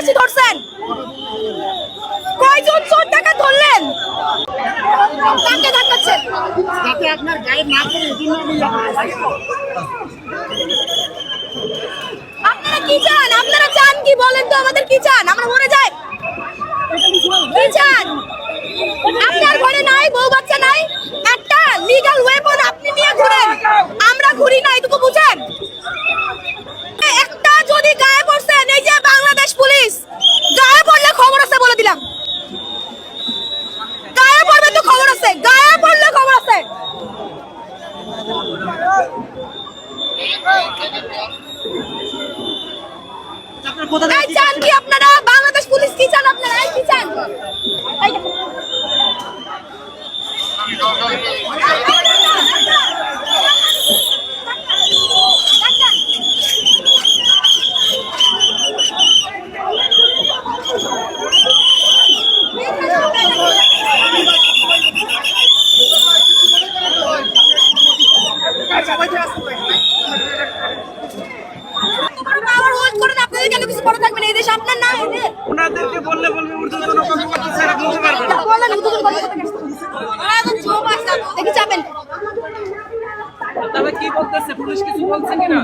সন্ত্রাসী ধরছেন। কয়জন চোর টাকা ধরলেন? আপনার আপনারা কি চান? আপনারা চান কি? বলেন তো আমাদের কি চান? আমরা মরে যাই। কি চান? আপনার ঘরে নাই বউ বাচ্চা এই চান কি আপনারা? বাংলাদেশ পুলিশ কি চান আপনারা? কি চান? ওনাদেরকে বললে বলবে ঊর্ধ্বতন কর্মকর্তা স্যার বলতে না বলেন, চুপ আছে, দেখি। তবে কি বলতেছে পুলিশ কিছু বলছে কিনা